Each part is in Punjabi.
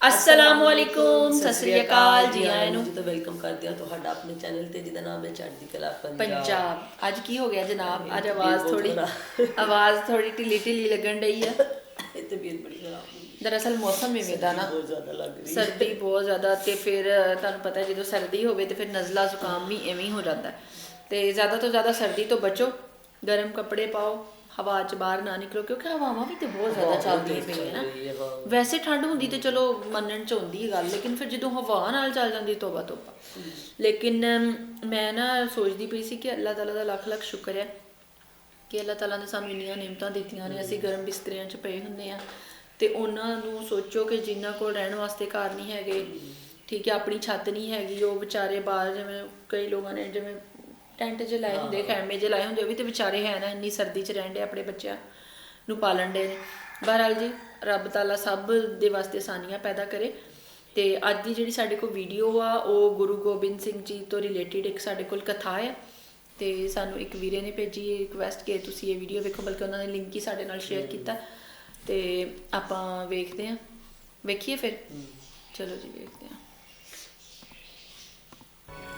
ਅਸਲਾਮ ਵਾਲੇਕੁਮ ਸਤਿ ਸ੍ਰੀ ਅਕਾਲ ਜੀ ਆਇਆਂ ਨੂੰ। ਤਾਂ ਵੈਲਕਮ ਕਰਦੇ ਹਾਂ ਤੁਹਾਡਾ ਆਪਣੇ ਚੈਨਲ ਤੇ ਜਿਹਦਾ ਨਾਮ ਹੈ ਚੜ੍ਹਦੀ ਕਲਾ ਪੰਜਾਬ। ਪੰਜਾਬ। ਅੱਜ ਕੀ ਹੋ ਗਿਆ ਜਨਾਬ? ਅੱਜ ਆਵਾਜ਼ ਥੋੜੀ। ਆਵਾਜ਼ ਥੋੜੀ ਢਿੱਲੀ ਢਿੱਲੀ ਲੱਗਣ ਡਈ ਆ। ਇਹ ਤਬੀਅਤ ਬੜੀ ਖਰਾਬ ਹੋ ਗਈ। ਦਰਅਸਲ ਮੌਸਮ ਇਵੇਂ ਦਾ ਨਾ। ਬਹੁਤ ਜ਼ਿਆਦਾ ਲੱਗ ਰਹੀ ਸਰਦੀ ਬਹੁਤ ਜ਼ਿਆਦਾ ਤੇ ਫਿਰ ਤੁਹਾਨੂੰ ਪਤਾ ਜਦੋਂ ਸਰਦੀ ਹੋਵੇ ਤੇ ਫਿਰ ਨਜ਼ਲਾ ਜ਼ੁਕਾਮ ਵੀ ਐਵੇਂ ਹੀ ਹੋ ਜਾਂਦਾ। ਤੇ ਜ਼ਿਆਦਾ ਤੋਂ ਜ਼ਿਆਦਾ ਸਰਦੀ ਤੋਂ ਬਚੋ। ਗਰਮ ਕੱਪੜੇ ਪਾਓ। ਹਵਾ 'ਚ ਬਾਹਰ ਨਾ ਨਿਕਲੋ ਕਿਉਂਕਿ ਹਵਾਵਾਂ ਵੀ ਤੇ ਬਹੁਤ ਜ਼ਿਆਦਾ ਚੱਲਦੀਆਂ ਪਈਆਂ ਨਾ। ਵੈਸੇ ਠੰਡ ਹੁੰਦੀ ਤੇ ਚਲੋ ਮੰਨਣ ਚ ਹੁੰਦੀ ਹੈ ਗੱਲ ਲੇਕਿਨ ਫਿਰ ਜਦੋਂ ਹਵਾ ਨਾਲ ਚੱਲ ਜਾਂਦੀ ਤੋਬਾ ਤੋਬਾ। ਲੇਕਿਨ ਮੈਂ ਨਾ ਸੋਚਦੀ ਪਈ ਸੀ ਕਿ ਅੱਲਾਹ ਤਾਲਾ ਦਾ ਲੱਖ ਲੱਖ ਸ਼ੁਕਰ ਹੈ ਕਿ ਅੱਲਾਹ ਤਾਲਾ ਨੇ ਸਾਨੂੰ ਇੰਨੀਆਂ ਨਿਮਤਾਂ ਦਿੱਤੀਆਂ ਨੇ ਅਸੀਂ ਗਰਮ ਬਿਸਤਰਿਆਂ 'ਚ ਪਏ ਹੁੰਦੇ ਆ ਤੇ ਉਹਨਾਂ ਨੂੰ ਸੋਚੋ ਕਿ ਜਿਨ੍ਹਾਂ ਕੋਲ ਰਹਿਣ ਵਾਸਤੇ ਘਰ ਨਹੀਂ ਹੈਗੇ ਠੀਕ ਹੈ ਆਪਣੀ ਛੱਤ ਨਹੀਂ ਹੈਗੀ ਉਹ ਵਿਚਾਰੇ ਬਾਹਰ ਜਿਵੇਂ ਕਈ ਲੋਕਾਂ ਨੇ ਜਿਵੇਂ ਟੈਂਟ 'ਚ ਲਾਏ ਹੁੰਦੇ ਖੈਮੇ 'ਚ ਲਾਏ ਹੁੰਦੇ ਉਹ ਵੀ ਤੇ ਵਿਚਾਰੇ ਹੈ ਨਾ ਇੰਨੀ ਸਰਦੀ 'ਚ ਰਹਿਣ ਦੇ ਆਪਣੇ ਬੱਚਿਆਂ ਨੂੰ ਪਾਲਣ ਦੇ। ਨੇ ਬਹਰਾਲ ਜੀ ਰੱਬ ਤਾਲਾ ਸਭ ਦੇ ਵਾਸਤੇ ਆਸਾਨੀਆਂ ਪੈਦਾ ਕਰੇ। ਤੇ ਅੱਜ ਦੀ ਜਿਹੜੀ ਸਾਡੇ ਕੋਲ ਵੀਡੀਓ ਆ ਉਹ ਗੁਰੂ ਗੋਬਿੰਦ ਸਿੰਘ ਜੀ ਤੋਂ ਰਿਲੇਟਡ ਇੱਕ ਸਾਡੇ ਕੋਲ ਕਥਾ ਹੈ ਤੇ ਸਾਨੂੰ ਇੱਕ ਵੀਰੇ ਨੇ ਭੇਜੀ ਇਹ ਰਿਕਵੈਸਟ ਕਿ ਤੁਸੀਂ ਇਹ ਵੀਡੀਓ ਵੇਖੋ ਬਲਕਿ ਉਹਨਾਂ ਨੇ ਲਿੰਕ ਹੀ ਸਾਡੇ ਨਾਲ ਸ਼ੇਅਰ ਕੀਤਾ। ਤੇ ਆਪਾਂ ਵੇਖਦੇ ਹਾਂ। ਵੇਖੀਏ ਫਿਰ? ਚਲੋ ਜੀ ਵੇਖਦੇ ਹਾਂ।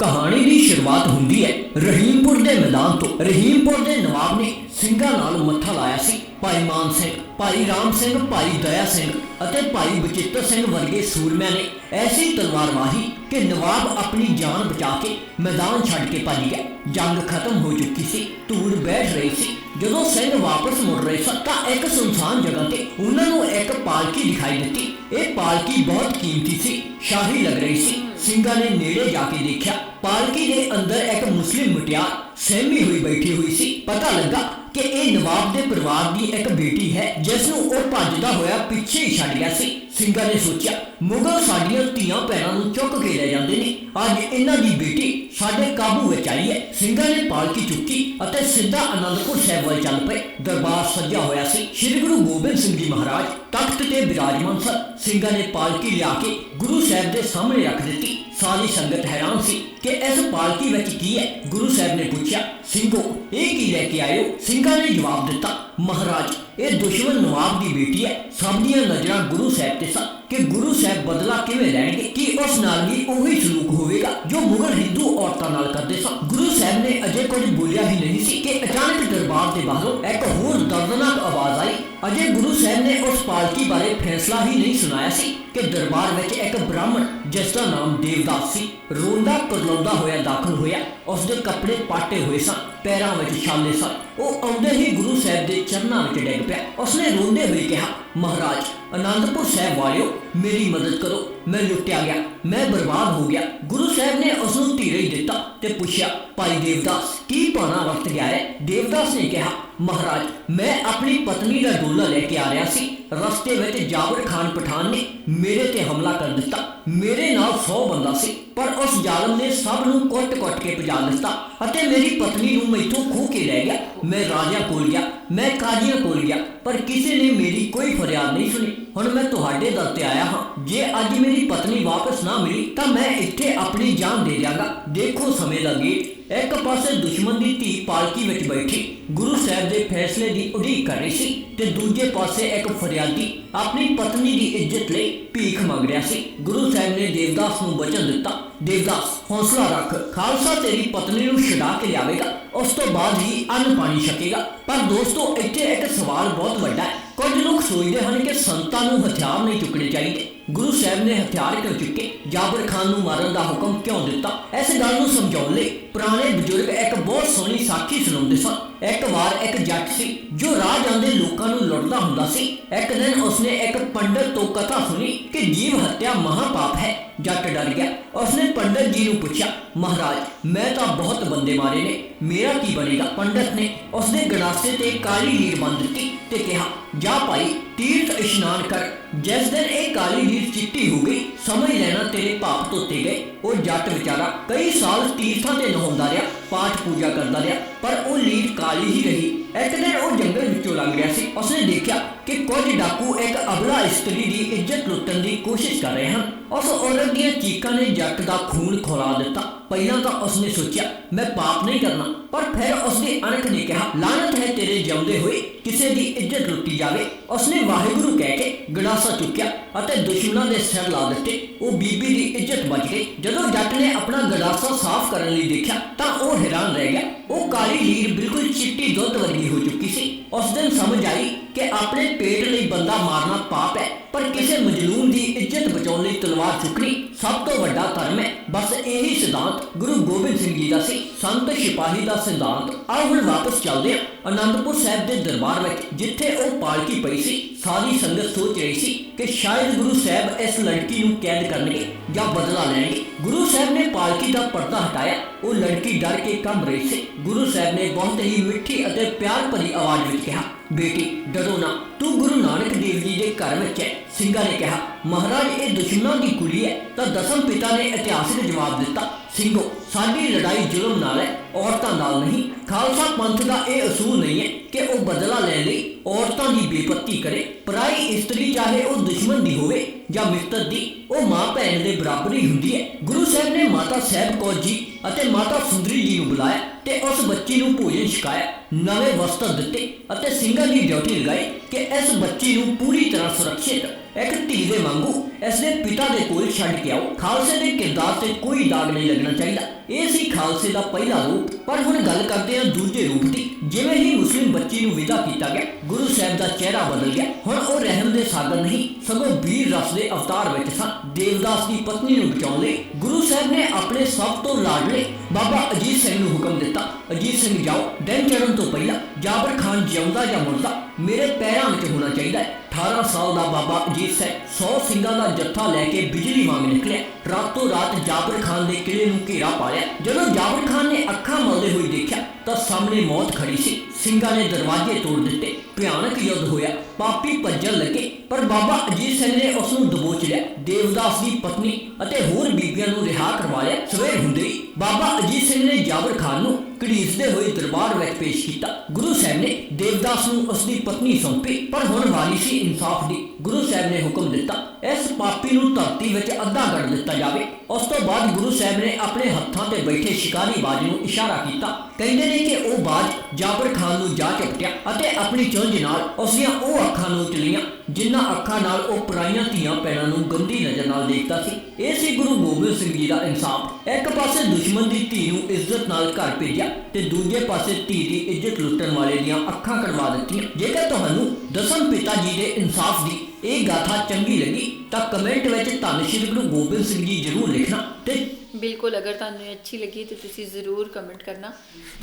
ਕਹਾਣੀ ਦੀ ਸ਼ੁਰੂਆਤ ਹੁੰਦੀ ਹੈ ਰਹੀਮਪੁਰ ਦੇ ਮੈਦਾਨ ਤੋਂ। ਰਹੀਮਪੁਰ ਦੇ ਨਵਾਬ ਨੇ ਸਿੰਘਾਂ ਨਾਲ ਮੱਥਾ ਲਾਇਆ ਸੀ। ਭਾਈ ਮਾਨ ਸਿੰਘ, ਭਾਈ ਰਾਮ ਸਿੰਘ, ਭਾਈ ਦਇਆ ਸਿੰਘ ਅਤੇ ਭਾਈ ਬਚਿੱਤਰ ਸਿੰਘ ਵਰਗੇ ਸੂਰਮਿਆਂ ਨੇ ਐਸੀ ਤਲਵਾਰ ਵਾਹੀ ਕਿ ਨਵਾਬ ਆਪਣੀ ਜਾਨ ਬਚਾ ਕੇ ਮੈਦਾਨ ਛੱਡ ਕੇ ਭੱਜ ਗਿਆ। ਜੰਗ ਖਤਮ ਹੋ ਚੁੱਕੀ ਸੀ, ਧੂੜ ਬੈਠ ਰਹੀ ਸੀ। ਜਦੋਂ ਸਿੰਘ ਵਾਪਸ ਮੁੜ ਰਹੇ ਸਨ ਤਾਂ ਇੱਕ ਸੁਨਸਾਨ ਜਗ੍ਹਾ ਤੇ ਉਹਨਾਂ ਨੂੰ ਇੱਕ ਪਾਲਕੀ ਦਿਖਾਈ ਦਿੱਤੀ। ਇਹ ਪਾਲਕੀ ਬਹੁਤ ਕੀਮਤੀ ਸੀ, ਸ਼ਾਹੀ ਲੱਗ ਰਹੀ ਸੀ। ਸਿੰਘਾਂ ਨੇ ਨੇੜੇ ਜਾ ਕੇ ਦੇਖਿਆ, ਪਾਲਕੀ ਦੇ ਅੰਦਰ ਇੱਕ ਮੁਸਲਿਮ ਮੁਟਿਆਰ ਸਹਿਮੀ ਹੋਈ ਬੈਠੀ ਹੋਈ ਸੀ। ਪਤਾ ਲੱਗਾ ਕਿ ਇਹ ਨਵਾਬ ਦੇ ਪਰਿਵਾਰ ਦੀ ਇੱਕ ਬੇਟੀ ਹੈ ਜਿਸ ਨੂੰ ਉਹ ਭੱਜਦਾ ਹੋਇਆ ਪਿੱਛੇ ਹੀ ਛੱਡ ਗਿਆ ਸੀ। ਸਿੰਘਾਂ ਨੇ ਸੋਚਿਆ, ਮੁਗਲ ਸਾਡੀਆਂ ਧੀਆਂ ਭੈਣਾਂ ਨੂੰ ਚੁੱਕ ਕੇ ਲੈ ਜਾਂਦੇ ਨੇ। ਅੱਜ ਇਹਨਾਂ ਦੀ ਬੇਟੀ ਸਾਡੇ ਕਾਬੂ ਵਿੱਚ ਆਈ ਹੈ। ਸਿੰਘਾਂ ਨੇ ਪਾਲਕੀ ਚੁੱਕੀ ਅਤੇ ਸਿੱਧਾ ਅਨੰਦਪੁਰ ਸਾਹਿਬ ਵੱਲ ਚੱਲ ਪਏ। ਦਰਬਾਰ ਸੱਜਿਆ ਹੋਇਆ ਸੀ। ਸ੍ਰੀ ਗੁਰੂ ਗੋਬਿੰਦ ਸਿੰਘ ਜੀ ਮਹਾਰਾਜ ਤਖਤ ਤੇ ਬਿਰਾਜਮਾਨ ਸਨ। ਸਿੰਘਾਂ ਨੇ ਪਾਲਕੀ ਲਿਆ ਕੇ ਗੁਰੂ ਸਾਹਿਬ ਦੇ ਸਾਹਮਣੇ ਰੱਖ ਦਿੱਤੀ। ਸਾਰੀ ਸੰਗਤ ਹੈਰਾਨ ਸੀ। ਕਿ ਇਸ ਪਾਲਕੀ ਵਿੱਚ ਕੀ ਹੈ? ਗੁਰੂ ਸਾਹਿਬ ਨੇ ਪੁੱਛਿਆ, ਸਿੰਘੋ, ਇਹ ਕੀ ਲੈ ਕੇ ਆਏ ਸਿੰਘਾਂ ਨੇ ਜਵਾਬ ਦਿੱਤਾ, ਮਹਾਰਾਜ, ਇਹ ਦੁਸ਼ਮਣ ਨਵਾਬ ਦੀ ਬੇਟੀ ਹੈ। ਸਭ ਦੀਆਂ ਨਜ਼ਰਾਂ ਗੁਰੂ ਸਾਹਿਬ ਤੇ ਸਨ ਕਿ ਗੁਰੂ ਸਾਹਿਬ ਬਦਲਾ ਕਿਵੇਂ ਲੈਣਗੇ, ਕਿ ਉਸ ਨਾਲ ਵੀ ਉਹੀ ਸਲੂਕ ਹੋਵੇਗਾ ਜੋ ਮੁਗਲ ਹਿੰਦੂ ਔਰਤਾਂ ਨਾਲ ਕਰਦੇ ਸਨ। ਗੁਰੂ ਸਾਹਿਬ ਨੇ ਅਜੇ ਕੁਝ ਬੋਲਿਆ ਹੀ ਨਹੀਂ ਸੀ ਕਿ ਅਚਾਨਕ ਦਰਬਾਰ ਦੇ ਬਾਹਰੋਂ ਇੱਕ ਹੋਰ ਦਰਦਨਾਕ ਆਵਾਜ਼ ਆਈ। ਅਜੇ ਗੁਰੂ ਸਾਹਿਬ ਨੇ ਉਸ ਪਾਲਕੀ ਬਾਰੇ ਫੈਸਲਾ ਹੀ ਨਹੀਂ ਸੁਣਾਇਆ ਸੀ ਕਿ ਦਰਬਾਰ ਵਿੱਚ ਇੱਕ ਬ੍ਰਾਹਮਣ ਜਿਸ ਦਾ ਨਾਮ ਦੇਵਦਾਸ ਸੀ, ਰੋਂਦਾ ਕਰਲਾਉਂਦਾ ਹੋਇਆ ਦਾਖਲ ਹੋਇਆ ਉਸ ਦੇ ਕੱਪੜੇ ਪਾਟੇ ਹੋਏ ਸਨ, ਪੈਰਾਂ ਵਿੱਚ ਛਾਲੇ ਸਨ। ਉਹ ਆਉਂਦੇ ਹੀ ਗੁਰੂ ਸਾਹਿਬ ਦੇ ਚਰਨਾਂ ਵਿੱਚ ਡਿੱਗ ਪਿਆ। ਉਸਨੇ ਰੋਂਦੇ ਹੋਏ ਕਿਹਾ, ਮਹਾਰਾਜ, ਅਨੰਦਪੁਰ ਸਾਹਿਬ ਵਾਲਿਓ, ਮੇਰੀ ਮਦਦ ਕਰੋ। ਮੈਂ ਲੁੱਟਿਆ ਗਿਆ, ਮੈਂ ਬਰਬਾਦ ਹੋ ਗਿਆ। ਗੁਰੂ ਸਾਹਿਬ ਨੇ ਉਸ ਨੂੰ ਧੀਰਜ ਦਿੱਤਾ ਤੇ ਪੁੱਛਿਆ, ਭਾਈ ਦੇਵਦਾਸ, ਕੀ ਪਾਣਾ ਵਰਤ ਗਿਆ ਹੈ? ਦੇਵਦਾਸ ਨੇ ਕਿਹਾ, ਮਹਾਰਾਜ, ਮੈਂ ਆਪਣੀ ਪਤਨੀ ਦਾ ਡੋਲਾ ਲੈ ਕੇ ਆ ਰਿਹਾ ਸੀ। ਰਸਤੇ ਵਿੱਚ ਜਾਬਰ ਖਾਨ ਪਠਾਨ ਨੇ ਮੇਰੇ ਤੇ ਹਮਲਾ ਕਰ ਦਿੱਤਾ। ਮੇਰੇ ਨਾਲ 100 ਬੰਦਾ ਸੀ, ਪਰ ਉਸ ਜ਼ਾਲਮ ਨੇ ਸਭ ਨੂੰ ਕੁੱਟ-ਕੁੱਟ ਕੇ ਭਜਾ ਦਿੱਤਾ ਅਤੇ ਮੇਰੀ ਪਤਨੀ ਨੂੰ ਮੈਥੋਂ ਖੋਹ ਕੇ ਲੈ ਗਿਆ। ਮੈਂ ਰਾਜਾ ਕੋਲ ਗਿਆ, ਮੈਂ ਕਾਜ਼ੀਆਂ ਕੋਲ ਗਿਆ, ਪਰ ਕਿਸੇ ਨੇ ਮੇਰੀ ਕੋਈ ਫਰਿਆਦ ਨਹੀਂ ਸੁਣੀ। ਹੁਣ ਮੈਂ ਤੁਹਾਡੇ ਦਰ ਤੇ ਆਇਆ ਹਾਂ। ਜੇ ਅੱਜ ਮੇਰੀ ਪਤਨੀ ਵਾਪਸ ਨਾ ਮਿਲੀ, ਤਾਂ ਮੈਂ ਇੱਥੇ ਆਪਣੀ ਜਾਨ ਦੇ ਦਿਆਂਗਾ। ਦੇਖੋ ਸਮੇਂ ਲੱਗੇ ਇੱਕ ਪਾਸੇ ਦੁਸ਼ਮਣ ਦੀ ਧੀ ਪਾਲਕੀ ਵਿੱਚ ਬੈਠੀ, ਗੁਰੂ ਸਾਹਿਬ ਦੇ ਫੈਸਲੇ ਦੀ ਉਡੀਕ ਕਰ ਰਹੀ ਸੀ ਤੇ ਦੂਜੇ ਪਾਸੇ ਇੱਕ ਫਰਿਆਦੀ ਆਪਣੀ ਪਤਨੀ ਦੀ ਇੱਜ਼ਤ ਲਈ ਭੀਖ ਮੰਗ ਰਿਹਾ ਸੀ। ਗੁਰੂ ਸਾਹਿਬ ਨੇ ਦੇਵਦਾਸ ਨੂੰ ਵਚਨ ਦਿੱਤਾ। ਦੇਵਦਾਸ, ਹੌਸਲਾ ਰੱਖ। ਖਾਲਸਾ ਤੇਰੀ ਪਤਨੀ ਨੂੰ ਛੁਡਾ ਕੇ ਲਿਆਵੇਗਾ। ਉਸ ਤੋਂ ਬਾਅਦ ਹੀ ਅੰਨ ਪਾਣੀ ਛਕੇਗਾ। ਪਰ ਦੋਸਤੋ, ਇੱਥੇ ਇੱਕ ਸਵਾਲ ਬਹੁਤ ਵੱਡਾ ਹੈ। ਕੁਝ ਲੋਕ ਸੋਚਦੇ ਹਨ ਕਿ ਸੰਤਾਂ ਨੂੰ ਹਥਿਆਰ ਨਹੀਂ ਚੁੱਕਣੇ ਚਾਹੀਦੇ। ਗੁਰੂ ਸਾਹਿਬ ਨੇ ਹਥਿਆਰ ਕਿਉਂ ਚੁੱਕੇ? ਜਾਬਰ ਖਾਨ ਨੂੰ ਮਾਰਨ ਦਾ ਹੁਕਮ ਕਿਉਂ ਦਿੱਤਾ? ਇਸ ਗੱਲ ਨੂੰ ਸਮਝਾਉਣ ਲਈ ਪੁਰਾਣੇ ਬਜ਼ੁਰਗ ਇੱਕ ਬਹੁਤ ਸੋਹਣੀ ਸਾਖੀ ਸੁਣਾਉਂਦੇ ਸਨ ਇੱਕ ਵਾਰ ਇੱਕ ਜੱਟ ਸੀ, ਜੋ ਰਾਹ ਜਾਂਦੇ ਲੋਕਾਂ ਨੂੰ ਲੁੱਟਦਾ ਹੁੰਦਾ ਸੀ। ਇੱਕ ਦਿਨ ਉਸਨੇ ਇੱਕ ਪੰਡਤ ਤੋਂ ਕਥਾ ਸੁਣੀ ਕਿ ਜੀਵ ਹੱਤਿਆ ਮਹਾਪਾਪ ਹੈ। ਜੱਟ ਡਰ ਗਿਆ। ਉਸਨੇ ਪੰਡਤ ਜੀ ਨੂੰ ਪੁੱਛਿਆ, ਮਹਾਰਾਜ, ਮੈਂ ਤਾਂ ਬਹੁਤ ਬੰਦੇ ਮਾਰੇ ਨੇ। ਮੇਰਾ ਕੀ ਬਣੇਗਾ? ਪੰਡਤ ਨੇ ਉਸਦੇ ਗਲਾਸੇ ਤੇ ਕਾਲੀ ਲੀਰ ਬੰਨ ਦਿੱਤੀ ਤੇ ਕਿਹਾ, ਜਾ ਭਾਈ, ਤੀਰਥ ਇਸ਼ਨਾਨ ਕਰ। ਜਿਸ ਦਿਨ ਇਹ ਕਾਲੀ ਲੀਰ ਚਿੱਟੀ ਹੋ ਗਈ, ਸਮਝ ਲੈਣਾ ਤੇਰੇ ਪਾਪ ਧੋਤੇ ਗਏ। ਉਹ ਜੱਟ ਵਿਚਾਰਾ ਕਈ ਸਾਲ ਤੀਰਥਾਂ ਤੇ ਨਹਾਉਂਦਾ ਰਿਹਾ। ਪਾਠ ਪੂਜਾ ਕਰਦਾ ਰਿਹਾ, ਪਰ ਉਹ ਲੀਰ ਕਾਲੀ ਹੀ ਰਹੀ। ਇੱਕ ਦਿਨ ਉਹ ਜੰਗਲ ਵਿੱਚੋਂ ਲੰਘ ਰਿਹਾ ਸੀ। ਉਸਨੇ ਦੇਖਿਆ ਕਿ ਕੁਝ ਡਾਕੂ ਇੱਕ ਅਬਲਾ ਇਸਤਰੀ ਦੀ ਇੱਜ਼ਤ ਲੁੱਟਣ ਦੀ ਕੋਸ਼ਿਸ਼ ਕਰ ਰਹੇ ਹਨ। ਉਸ ਔਰਤ ਦੀਆਂ ਚੀਕਾਂ ਨੇ ਜੱਟ ਦਾ ਖੂਨ ਖੋਲਾ ਦਿੱਤਾ। ਪਹਿਲਾਂ ਤਾਂ ਉਸਨੇ ਸੋਚਿਆ, ਮੈਂ ਪਾਪ ਨਹੀਂ ਕਰਨਾ। ਪਰ ਫਿਰ ਉਸਦੀ ਅਣਖ ਨੇ ਕਿਹਾ ਲਾਨਤ ਹੈ ਤੇਰੇ ਜਿਉਂਦੇ ਹੋਏ, ਕਿਸੇ ਦੀ ਇੱਜ਼ਤ ਲੁੱਟੀ ਜਾਵੇ। ਉਸਨੇ ਵਾਹਿਗੁਰੂ ਕਹਿ ਕੇ ਗੜਾਸਾ ਚੁੱਕਿਆ ਅਤੇ ਦੁਸ਼ਮਣਾਂ ਦੇ ਸਿਰ ਲਾ ਦਿੱਤੇ। ਉਹ ਬੀਬੀ ਦੀ ਇੱਜ਼ਤ ਬਚ ਗਈ। ਜਦੋਂ ਜੱਟ ਨੇ ਆਪਣਾ ਗੜਾਸਾ ਸਾਫ਼ ਕਰਨ ਲਈ ਦੇਖਿਆ, ਤਾਂ ਉਹ ਹੈਰਾਨ ਰਹਿ ਗਿਆ। ਉਹ ਕਾਲੀ ਲੀਰ ਬਿਲਕੁਲ ਚਿੱਟੀ ਦੁੱਧ ਵਰਗੀ ਹੋ ਚੁੱਕੀ ਸੀ। ਉਸ ਦਿਨ ਸਮਝ ਆਈ ਕਿ ਆਪਣੇ ਪੇਟ ਲਈ ਬੰਦਾ ਮਾਰਨਾ ਪਾਪ ਹੈ। ਪਰ ਕਿਸੇ ਮਜਲੂਮ ਦੀ ਇੱਜ਼ਤ ਬਚਾਉਣ ਲਈ ਤਲਵਾਰ ਚੁੱਕਣੀ ਸਭ ਤੋਂ ਵੱਡਾ ਧਰਮ ਹੈ। ਬਸ ਇਹੀ ਸਿਧਾਂਤ ਗੁਰੂ ਗੋਬਿੰਦ ਸਿੰਘ ਜੀ ਦਾ ਸੀ। ਸੰਤ ਸਿਪਾਹੀ ਦਾ ਸਿਧਾਂਤ ਆਓ ਹੁਣ ਵਾਪਸ ਚੱਲਦੇ ਹਾਂ। ਅਨੰਦਪੁਰ ਸਾਹਿਬ ਦੇ ਦਰਬਾਰ ਵਿੱਚ ਜਿੱਥੇ ਉਹ ਪਾਲਕੀ ਪਈ ਸੀ, ਸਾਰੀ ਸੰਗਤ ਸੋਚ ਰਹੀ ਸੀ ਕਿ ਸ਼ਾਇਦ ਗੁਰੂ ਸਾਹਿਬ ਇਸ ਲੜਕੀ ਨੂੰ ਕੈਦ ਕਰਨਗੇ ਜਾਂ ਬਦਲਾ ਲੈਣਗੇ। ਗੁਰੂ ਸਾਹਿਬ ਨੇ ਪਾਲਕੀ ਦਾ ਪਰਦਾ ਹਟਾਇਆ। ਉਹ ਲੜਕੀ ਡਰ ਕੇ ਕੰਬ ਰਹੀ ਸੀ। ਗੁਰੂ ਸਾਹਿਬ ਨੇ ਬਹੁਤ ਹੀ ਮਿੱਠੀ ਅਤੇ ਪਿਆਰ ਭਰੀ ਆਵਾਜ਼ ਵਿੱਚ ਕਿਹਾ, ਬੇਟੀ, ਡਰੋ ਨਾ। ਤੂੰ ਗੁਰੂ ਨਾਨਕ ਦੇਵ ਜੀ ਦੇ ਘਰ ਵਿੱਚ ਹੈ। ਸਿੰਘਾਂ ਨੇ ਕਿਹਾ, ਮਹਾਰਾਜ, ਇਹ ਦੁਸ਼ਮਣਾਂ ਦੀ ਕੁੜੀ ਹੈ। ਤਾਂ ਦਸਮ ਪਿਤਾ ਨੇ ਇਤਿਹਾਸਿਕ ਜਵਾਬ ਦਿੱਤਾ, ਸਿੰਘੋ, ਸਾਡੀ ਲੜਾਈ ਜ਼ੁਲਮ ਨਾਲ ਹੈ, ਔਰਤਾਂ ਨਾਲ ਨਹੀਂ। ਖਾਲਸਾ ਪੰਥ ਦਾ ਇਹ ਅਸੂਲ ਨਹੀਂ ਹੈ ਕਿ ਉਹ ਬਦਲਾ ਲੈਣ ਲਈ ਔਰਤਾਂ ਦੀ ਬੇਪਤੀ ਕਰੇ। ਪਰਾਈ ਇਸਤਰੀ ਚਾਹੇ ਉਹ ਦੁਸ਼ਮਣ ਦੀ ਹੋਵੇ ਜਾਂ ਮਿੱਤਰ ਦੀ, ਉਹ ਮਾਂ ਭੈਣ ਦੇ ਬਰਾਬਰ ਹੀ ਹੁੰਦੀ ਹੈ। ਗੁਰੂ ਸਾਹਿਬ ਨੇ ਮਾਤਾ ਸਾਹਿਬ ਕੌਰ ਜੀ ਅਤੇ ਮਾਤਾ ਸੁੰਦਰੀ ਜੀ ਨੂੰ ਬੁਲਾਇਆ ਤੇ ਉਸ ਬੱਚੀ ਨੂੰ ਭੋਜਨ ਛਕਾਇਆ। ਨਵੇਂ ਵਸਤਰ ਦਿੱਤੇ ਅਤੇ ਸਿੰਘਾਂ ਦੀ ਡਿਊਟੀ ਲਗਾਈ ਕਿ ਇਸ ਬੱਚੀ ਨੂੰ ਪੂਰੀ ਤਰ੍ਹਾਂ ਸੁਰੱਖਿਅਤ, ਇੱਕ ਧੀ ਦੇ ਵਾਂਗੂ ਇਸ ਦੇ ਪਿਤਾ ਦੇ ਕੋਲ ਛੱਡ ਕੇ ਆਓ। ਖਾਲਸੇ ਦੇ ਕਿਰਦਾਰ ਤੇ ਕੋਈ ਦਾਗ ਨਹੀਂ ਲੱਗਣਾ ਚਾਹੀਦਾ। ਇਹ ਸੀ ਖਾਲਸੇ ਦਾ ਪਹਿਲਾ ਰੂਪ। ਪਰ ਹੁਣ ਗੱਲ ਕਰਦੇ ਹਾਂ ਦੂਜੇ ਰੂਪ ਦੀ। ਜਿਵੇਂ ਹੀ ਮੁਸਲਿਮ ਬੱਚੀ ਨੂੰ ਵਿਦਾ ਕੀਤਾ ਗਿਆ, ਗੁਰੂ ਸਾਹਿਬ ਦਾ ਚਿਹਰਾ ਬਦਲ ਗਿਆ। ਹੁਣ ਉਹ ਰਹਿਮ ਦੇ ਸਾਗਰ ਨਹੀਂ, ਸਗੋਂ ਵੀਰ ਰਸ ਦੇ ਅਵਤਾਰ ਵਿੱਚ ਸਨ। ਦੇਵਦਾਸ ਦੀ ਪਤਨੀ ਨੂੰ ਬਚਾਉਣ ਲਈ ਗੁਰੂ ਸਾਹਿਬ ਨੇ ਆਪਣੇ ਸਭ ਤੋਂ ਲਾਡਲੇ ਬਾਬਾ ਅਜੀਤ ਸਿੰਘ ਨੂੰ ਹੁਕਮ ਦਿੱਤਾ। ਅਜੀਤ ਸਿੰਘ, ਜਾਓ, ਦਿਨ ਚੜ੍ਹਨ ਤੋਂ ਪਹਿਲਾਂ ਜਾਬਰ ਖਾਨ ਜਿਉਂਦਾ ਜਾਂ ਮੁਰਦਾ ਮੇਰੇ ਪੈਰਾਂ ਵਿੱਚ ਹੋਣਾ ਚਾਹੀਦਾ ਹੈ। 18 ਸਾਲ ਦਾ ਬਾਬਾ ਅਜੀਤ ਸਿੰਘ 100 ਸਿੰਘਾਂ ਦਾ ਜੱਥਾ ਲੈ ਕੇ ਬਿਜਲੀ ਵਾਂਗ ਨਿਕਲਿਆ। ਰਾਤੋਂ ਰਾਤ ਜਾਬਰ ਖਾਨ ਦੇ ਕਿਲੇ ਨੂੰ ਘੇਰਾ ਪਾ ਲਿਆ ਜਦੋਂ ਜਾਬਰ ਖਾਨ ਨੇ ਅੱਖਾਂ ਮਲਦੇ ਹੋਏ ਦੇਖਿਆ, ਤਾਂ ਸਾਹਮਣੇ ਮੌਤ ਖੜੀ ਸੀ। ਸਿੰਘਾਂ ਨੇ ਦਰਵਾਜ਼ੇ ਤੋੜ ਦਿੱਤੇ। ਭਿਆਨਕ ਯੁੱਧ ਹੋਇਆ। ਪਾਪੀ ਭੱਜਣ ਲੱਗੇ, ਪਰ ਬਾਬਾ ਅਜੀਤ ਸਿੰਘ ਨੇ ਉਸ ਨੂੰ ਦਬੋਚ ਲਿਆ। ਦੇਵਦਾਸ ਦੀ ਪਤਨੀ ਅਤੇ ਹੋਰ ਬੀਬੀਆਂ ਨੂੰ ਰਿਹਾ ਕਰਵਾ ਲਿਆ। ਸਵੇਰ ਹੁੰਦੇ ਹੀ ਬਾਬਾ ਅਜੀਤ ਸਿੰਘ ਨੇ ਜਾਬਰ ਖਾਨ ਨੂੰ ਘੜੀਸਦੇ ਹੋਏ ਦਰਬਾਰ ਵਿੱਚ ਪੇਸ਼ ਕੀਤਾ। ਗੁਰੂ ਸਾਹਿਬ ਨੇ ਦੇਵਦਾਸ ਨੂੰ ਉਸ ਦੀ ਪਤਨੀ ਸੌਂਪੀ, ਪਰ ਹੁਣ ਵਾਰੀ ਸੀ ਇਨਸਾਫ ਦੀ। ਗੁਰੂ ਸਾਹਿਬ ਨੇ ਹੁਕਮ ਦਿੱਤਾ, ਇਸ ਪਾਪੀ ਨੂੰ ਧਰਤੀ ਵਿੱਚ ਅੱਧਾ ਕਰ ਦਿੱਤਾ ਜਾਵੇ। ਉਸ ਤੋਂ ਬਾਅਦ ਗੁਰੂ ਸਾਹਿਬ ਨੇ ਆਪਣੇ ਹੱਥਾਂ ਤੇ ਬੈਠੇ ਸ਼ਿਕਾਰੀ ਬਾਜ ਨੂੰ ਇਸ਼ਾਰਾ ਕੀਤਾ। ਕਹਿੰਦੇ ਨੇ ਕਿ ਉਹ ਬਾਜ ਜਾਬਰ ਖਾਨ ਨੂੰ ਜਾ ਚਪਟਿਆ ਅਤੇ ਆਪਣੀ ਚੁੰਝ ਨਾਲ ਉਸ ਦੀਆਂ ਉਹ ਅੱਖਾਂ ਨੂੰ ਚਲੀਆਂ, ਜਿਨ੍ਹਾਂ ਅੱਖਾਂ ਨਾਲ ਉਹ ਪਰਾਈਆਂ ਧੀਆਂ ਪੈਣਾ ਨੂੰ ਗੰਦੀ ਨਜ਼ਰ ਨਾਲ ਦੇਖਦਾ ਸੀ। ਇਹ ਸੀ ਗੁਰੂ ਗੋਬਿੰਦ ਸਿੰਘ ਜੀ ਦਾ ਇਨਸਾਫ। ਇੱਕ ਪਾਸੇ ਦੁਸ਼ਮਣ ਦੀ ਧੀ ਨੂੰ ਇੱਜ਼ਤ ਨਾਲ ਘਰ ਭੇਜਿਆ ਤੇ ਦੂਜੇ ਪਾਸੇ ਧੀ ਦੀ ਇੱਜ਼ਤ ਲੁੱਟਣ ਵਾਲੇ ਦੀਆਂ ਅੱਖਾਂ ਕੜਵਾ ਦਿੱਤੀਆਂ। ਜੇਕਰ ਤੁਹਾਨੂੰ ਦਸਮ ਪਿਤਾ ਜੀ ਦੇ ਇਨਸਾਫ ਦੀ ਇਹ ਗਾਥਾ ਚੰਗੀ ਲੱਗੀ ਤਾਂ ਕਮੈਂਟ ਵਿੱਚ ਧੰਨ ਸ਼੍ਰੀ ਗੁਰੂ ਗੋਬਿੰਦ ਸਿੰਘ ਜੀ ਜ਼ਰੂਰ ਲਿਖਣਾ ਤੇ ਬਿਲਕੁਲ ਅਗਰ ਤੁਹਾਨੂੰ ਇਹ ਅੱਛੀ ਲੱਗੀ ਤੇ ਤੁਸੀਂ ਜ਼ਰੂਰ ਕਮੈਂਟ ਕਰਨਾ।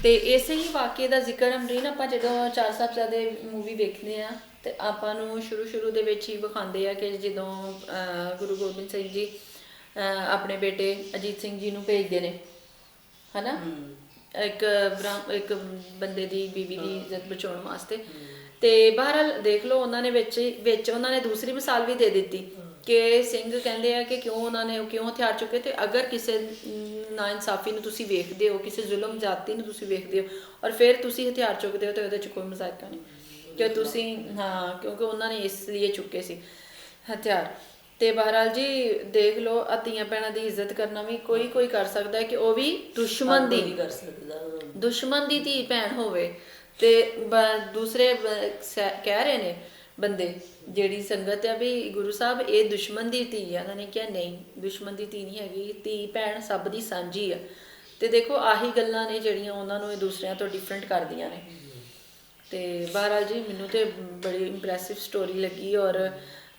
ਤੇ ਇਸੇ ਹੀ ਵਾਕਿਏ ਦਾ ਜ਼ਿਕਰ ਅਮਰੀਨ ਆਪਾਂ ਜਦੋਂ ਚਾਰ ਸਾਹਿਬਜ਼ਾਦੇ ਮੂਵੀ ਵੇਖਦੇ ਆ ਤੇ ਆਪਾਂ ਨੂੰ ਸ਼ੁਰੂ ਸ਼ੁਰੂ ਦੇ ਵਿੱਚ ਹੀ ਵਿਖਾਉਂਦੇ ਆ ਕਿ ਜਦੋਂ ਅਹ, ਗੁਰੂ ਗੋਬਿੰਦ ਸਿੰਘ ਜੀ ਆਪਣੇ ਬੇਟੇ ਅਜੀਤ ਸਿੰਘ ਜੀ ਨੂੰ ਭੇਜਦੇ ਨੇ ਹਨਾ? ਇੱਕ ਬ੍ਰਾਹਮ ਇੱਕ ਬੰਦੇ ਦੀ ਬੀਬੀ ਦੀ ਇੱਜ਼ਤ ਬਚਾਉਣ ਵਾਸਤੇ। ਤੇ ਬਹਰਹਾਲ ਦੇਖ ਲਓ ਉਹਨਾਂ ਨੇ ਵਿੱਚ ਵਿੱਚ ਉਹਨਾਂ ਨੇ ਦੂਸਰੀ ਮਿਸਾਲ ਵੀ ਦੇ ਦਿੱਤੀ ਕਿ ਸਿੰਘ ਕਹਿੰਦੇ ਆ ਕਿ ਕਿਉਂ ਉਹਨਾਂ ਨੇ ਕਿਉਂ ਹਥਿਆਰ ਚੁੱਕੇ ਤੇ ਅਗਰ ਕਿਸੇ ਨਾ ਇਨਸਾਫੀ ਨੂੰ ਤੁਸੀਂ ਵੇਖਦੇ ਹੋ ਕਿਸੇ ਜ਼ੁਲਮ ਜਾਤੀ ਨੂੰ ਤੁਸੀਂ ਵੇਖਦੇ ਹੋ ਔਰ ਫਿਰ ਤੁਸੀਂ ਹਥਿਆਰ ਚੁੱਕਦੇ ਹੋ ਤੇ ਉਹਦੇ ਚ ਕੋਈ ਮਜ਼ਾਕਾ ਨਹੀਂ। ਕਿ ਤੁਸੀਂ ਹਾਂ ਕਿਉਂਕਿ ਉਹਨਾਂ ਨੇ ਇਸ ਲਈ ਚੁੱਕੇ ਸੀ ਹਥਿਆਰ। ਤੇ ਬਹਰਾਲ ਜੀ ਦੇਖ ਲਓ ਅਤੀਆਂ ਪੈਣਾ ਦੀ ਇੱਜ਼ਤ ਕਰਨਾ ਵੀ ਕੋਈ ਕੋਈ ਕਰ ਸਕਦਾ ਹੈ ਕਿ ਉਹ ਵੀ ਦੁਸ਼ਮਣ ਦੀ ਕਰ ਸਕਦਾ ਦੁਸ਼ਮਣ ਦੀ ਧੀ ਭੈਣ ਹੋਵੇ। ਤੇ ਦੂਸਰੇ ਕਹਿ ਰਹੇ ਨੇ ਬੰਦੇ ਜਿਹੜੀ ਸੰਗਤ ਆ ਵੀ ਗੁਰੂ ਸਾਹਿਬ ਇਹ ਦੁਸ਼ਮਣ ਦੀ ਧੀ ਆ। ਉਹਨਾਂ ਨੇ ਕਿਹਾ ਨਹੀਂ ਦੁਸ਼ਮਣ ਦੀ ਧੀ ਨਹੀਂ ਹੈਗੀ ਧੀ ਭੈਣ ਸਭ ਦੀ ਸਾਂਝੀ ਆ। ਤੇ ਦੇਖੋ ਆਹੀ ਗੱਲਾਂ ਨੇ ਜਿਹੜੀਆਂ ਉਹਨਾਂ ਨੂੰ ਇਹ ਦੂਸਰਿਆਂ ਤੋਂ ਡਿਫਰੈਂਟ ਕਰਦੀਆਂ ਨੇ। ਤੇ ਬਹਰਾਲ ਜੀ ਮੈਨੂੰ ਤੇ ਬੜੀ ਇੰਪ੍ਰੈਸਿਵ ਸਟੋਰੀ ਲੱਗੀ ਔਰ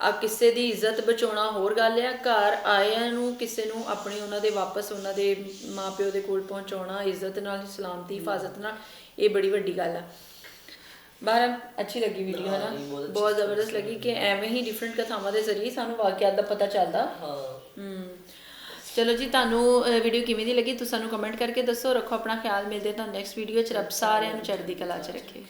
ਆ ਕਿਸੇ ਦੀ ਇੱਜ਼ਤ ਬਚਾਉਣਾ ਹੋਰ ਗੱਲ ਆ ਘਰ ਆਇਆਂ ਨੂੰ ਕਿਸੇ ਨੂੰ ਆਪਣੀ ਉਹਨਾਂ ਦੇ ਵਾਪਸ ਉਹਨਾਂ ਦੇ ਮਾਪਿਓ ਦੇ ਕੋਲ ਪਹੁੰਚਾਉਣਾ ਇੱਜ਼ਤ ਨਾਲ ਸਲਾਮਤੀ ਹਿਫਾਜ਼ਤ ਨਾਲ ਇਹ ਬੜੀ ਵੱਡੀ ਗੱਲ ਆ। ਬਹਰਾਲ ਅੱਛੀ ਲੱਗੀ ਵੀਡੀਓ ਹੈ ਨਾ ਬਹੁਤ ਜ਼ਬਰਦਸਤ ਲੱਗੀ ਕਿ ਐਵੇਂ ਹੀ ਡਿਫਰੈਂਟ ਕਥਾਵਾਂ ਦੇ ਜ਼ਰੀਏ ਸਾਨੂੰ ਵਾਕਿਆਤ ਦਾ ਪਤਾ ਚੱਲਦਾ। ਹਾਂ। ਚਲੋ ਜੀ ਤੁਹਾਨੂੰ ਵੀਡੀਓ ਕਿਵੇਂ ਦੀ ਲੱਗੀ? ਤੁਸੀਂ ਸਾਨੂੰ ਕਮੈਂਟ ਕਰਕੇ ਦੱਸੋ ਰੱਖੋ ਆਪਣਾ ਖਿਆਲ ਮਿਲਦੇ ਤੁਹਾਨੂੰ ਨੈਕਸਟ ਵੀਡੀਓ ਚ। ਰੱਬ ਸਾਰਿਆਂ ਨੂੰ ਚੜ੍ਹਦੀ ਕਲਾ ਚ ਰੱਖੇ।